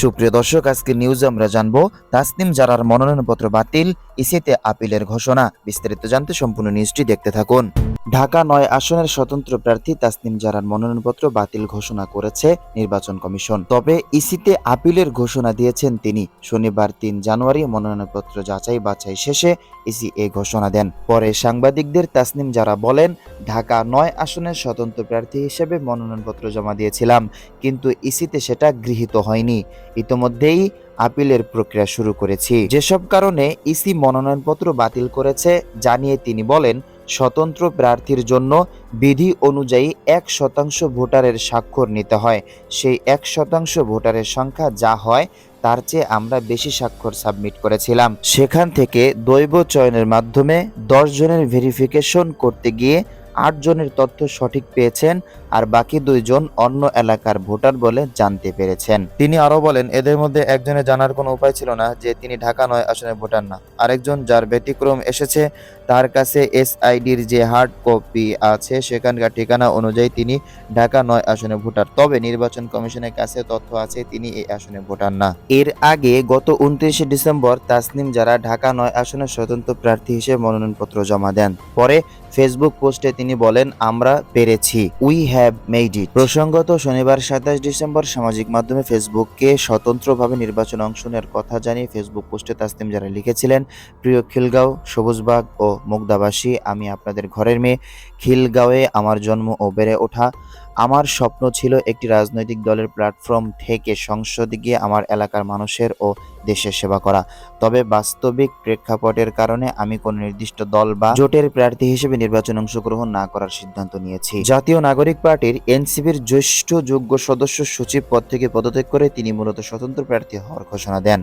সুপ্রিয় দর্শক আজকে নিউজে আমরা জানব তাসনিম জারার মনোনয়নপত্র বাতিল, ইসিতে আপিলের ঘোষণা। বিস্তারিত জানতে সম্পূর্ণ নিউজটি দেখতে থাকুন। ঢাকা নয় আসনের স্বতন্ত্র প্রার্থী তাসনিম জারার মনোনয়নপত্র বাতিল ঘোষণা করেছে নির্বাচন কমিশন। তবে ইসিতে আপিলের ঘোষণা দিয়েছেন তিনি। শনিবার তিন জানুয়ারি মনোনয়নপত্র যাচাই বাছাই শেষে ইসি এ ঘোষণা দেন। পরে সাংবাদিকদের তাসনিম জারা বলেন, ঢাকা নয় আসনের স্বতন্ত্র প্রার্থী হিসেবে মনোনয়নপত্র জমা দিয়েছিলাম, কিন্তু ইসিতে সেটা গৃহীত হয়নি। ইতোমধ্যেই আপিলের প্রক্রিয়া শুরু করেছি। যেসব কারণে ইসি মনোনয়নপত্র বাতিল করেছে জানিয়ে তিনি বলেন স্বতন্ত্র প্রার্থীর জন্য বিধি অনুযায়ী এক শতাংশ ভোটারের স্বাক্ষর নিতে হয়। সেই এক শতাংশ ভোটারের সংখ্যা যা হয়, তার চেয়ে আমরা বেশি স্বাক্ষর সাবমিট করেছিলাম। সেখান থেকে দৈব চয়নের মাধ্যমে দশ জনের ভেরিফিকেশন করতে গিয়ে আট জনের তথ্য সঠিক পেয়েছেন আর বাকি দুইজন অন্য এলাকার ভোটার বলে জানতে পেরেছেন। তিনি আরও বলেন, এদের মধ্যে একজনের জানার কোনো উপায় ছিল না যে তিনি ঢাকা নয় আসনে ভোটার না। আরেকজন যার ব্যতিক্রম এসেছে, তার কাছে এসআইডির যে হার্ড কপি আছে, সেখানকার ঠিকানা অনুযায়ী তিনি ঢাকা নয়, আসনে ভোটার। তবে নির্বাচন কমিশনের কাছে তথ্য আছে, তিনি এই আসনে ভোটার না। এর আগে গত উনত্রিশে ডিসেম্বর তাসনিম যারা ঢাকা নয় আসনের স্বতন্ত্র প্রার্থী হিসেবে মনোনয়নপত্র জমা দেন। পরে ফেসবুক পোস্টে তিনি বলেন, আমরা পেরেছি। উই হ্যাভ মেড ইট প্রসঙ্গত, শনিবার সাতাশ ডিসেম্বর সামাজিক মাধ্যমে ফেসবুককে স্বতন্ত্রভাবে নির্বাচন অংশ নেওয়ার কথা জানিয়ে ফেসবুক পোস্টে তাসনিম যারা লিখেছিলেন, প্রিয় খিলগাঁও, সবুজবাগ ও মুগদাবাসী, আমি আপনাদের ঘরের মেয়ে। খিলগাঁওয়ে আমার জন্ম ও বেড়ে ওঠা। আমার স্বপ্ন ছিল একটি রাজনৈতিক দলের প্ল্যাটফর্ম থেকে সংসদে গিয়ে আমার এলাকার মানুষের ও দেশের সেবা করা। তবে বাস্তবিক প্রেক্ষাপটের কারণে আমি কোনো নির্দিষ্ট দল বা জোটের প্রার্থী হিসেবে নির্বাচনে অংশগ্রহণ না করার সিদ্ধান্ত নিয়েছি। জাতীয় নাগরিক পার্টির এনসিপির জ্যেষ্ঠ যোগ্য সদস্য সচিব পদ থেকে পদত্যাগ করে তিনি মূলত স্বতন্ত্র প্রার্থী হওয়ার ঘোষণা দেন।